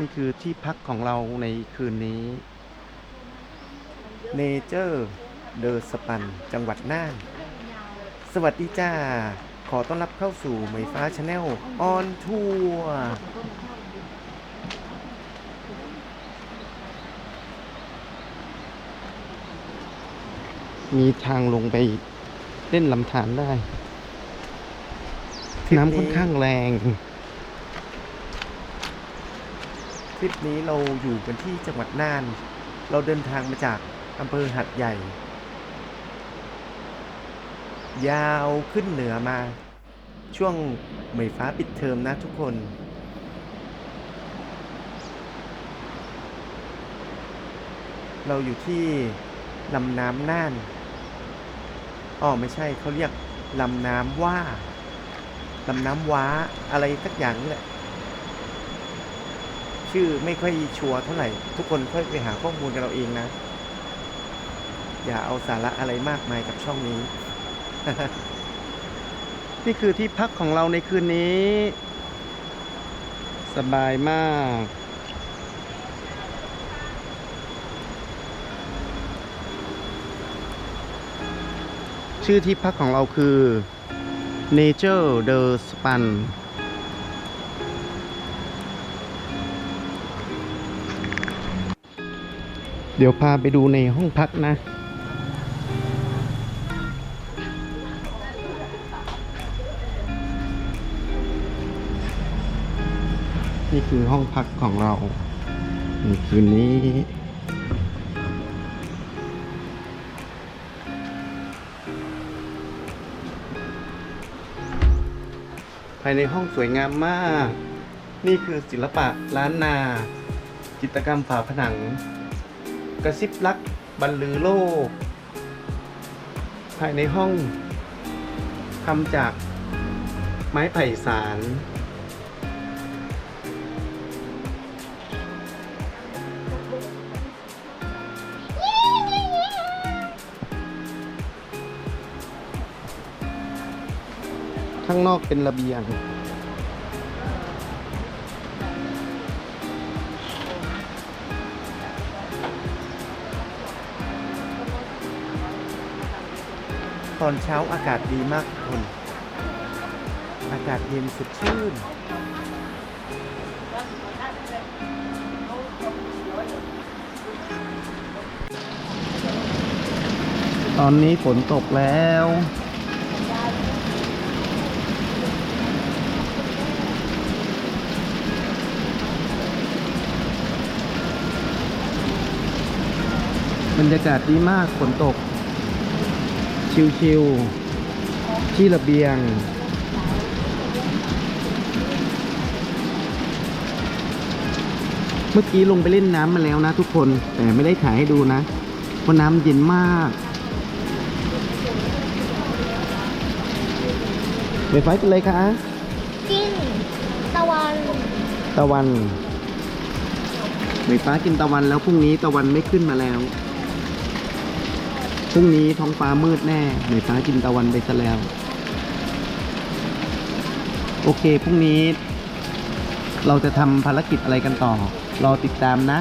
นี่คือที่พักของเราในคืนนี้เนเจอร์เดอสปัน จังหวัดน่าน สวัสดีจ้า ขอต้อนรับเข้าสู่ไมฟ้าชาแนลออนทัวร์มีทางลงไปเล่นลำธารได้ น้ำค่อนข้างแรง ทริปนี้เราอยู่กันที่จังหวัดน่าน เราเดินทางมาจากอำเภอหัดใหญ่ ยาวขึ้นเหนือมา ช่วงเหมยฟ้าปิดเทอมนะทุกคน เราอยู่ที่ลำน้ำน่านอ๋อไม่ใช่เขาเรียกลำน้ำว่าลำน้ำว้าอะไรสักอย่างนี่แหละ ชื่อไม่ค่อยชัวร์เท่าไหร่ ทุกคนค่อยไปหาข้อมูลกันเราเองนะ อย่าเอาสาระอะไรมากมายกับช่องนี้ นี่คือที่พักของเราในคืนนี้ สบายมาก ชื่อที่พักของเราคือ Nature The Span เดี๋ยวพาไปดูในห้องพักนะ นี่คือห้องพักของเราในคืนนี้ ภายในห้องสวยงามมาก นี่คือศิลปะล้านนา จิตรกรรมฝาผนัง กระซิบรักบรรลือโลก ภายในห้องทำจากไม้ไผ่สาร ข้างนอกเป็นระเบียง ตอนเช้าอากาศดีมากทุกคนอากาศเย็นสดชื่น ตอนนี้ฝนตกแล้ว บรรยากาศดีมากฝนตก ชิวๆที่ระเบียง เมื่อกี้ลงไปเล่นน้ำมาแล้วนะทุกคนแต่ไม่ได้ถ่ายให้ดูนะ เพราะน้ำเย็นมากไปไฟกันเลยคะกินตะวันตะวันไฟฟ้ากินตะวันแล้วพรุ่งนี้ตะวันไม่ขึ้นมาแล้ว พรุ่งนี้ท้องฟ้ามืดแน่ไฟฟ้ากินตะวันไปซะแล้ว โอเคพรุ่งนี้ เราจะทำภารกิจอะไรกันต่อ รอติดตามนะ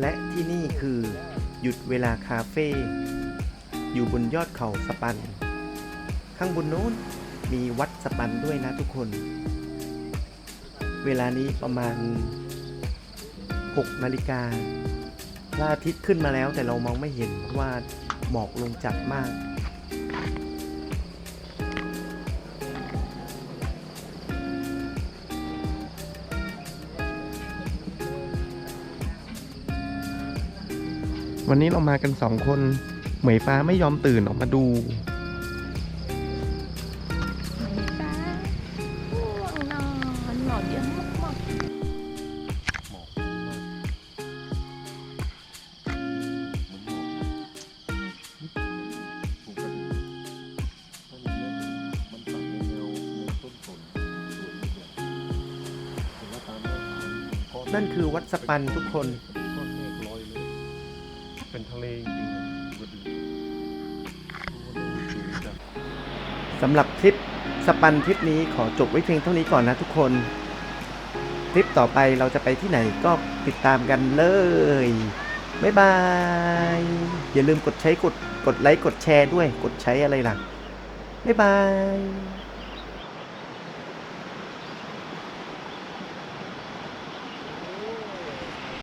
และที่นี่คือหยุดเวลาคาเฟ่ อยู่บนยอดเขาสปัน ข้างบนโน้นมีวัดสปันด้วยนะทุกคน เวลานี้ประมาณ 6นาฬิกาพระอาทิตย์ขึ้นมาแล้วแต่เรามองไม่เห็นเพราะว่าหมอกลงจัดมาก วันนี้เรามากันสองคน เหมยฟ้าไม่ยอมตื่นออกมาดู นั่นคือวัดสปันทุกคนเป็นทะเลจริงๆสำหรับทริปสปันทริปนี้ขอจบไว้เพียงเท่านี้ก่อนนะทุกคน ทริปต่อไปเราจะไปที่ไหนก็ติดตามกันเลย บ๊ายบาย อย่าลืมกดใช้กดกดไลค์กดแชร์ด้วย กดใช้อะไรล่ะ บ๊ายบาย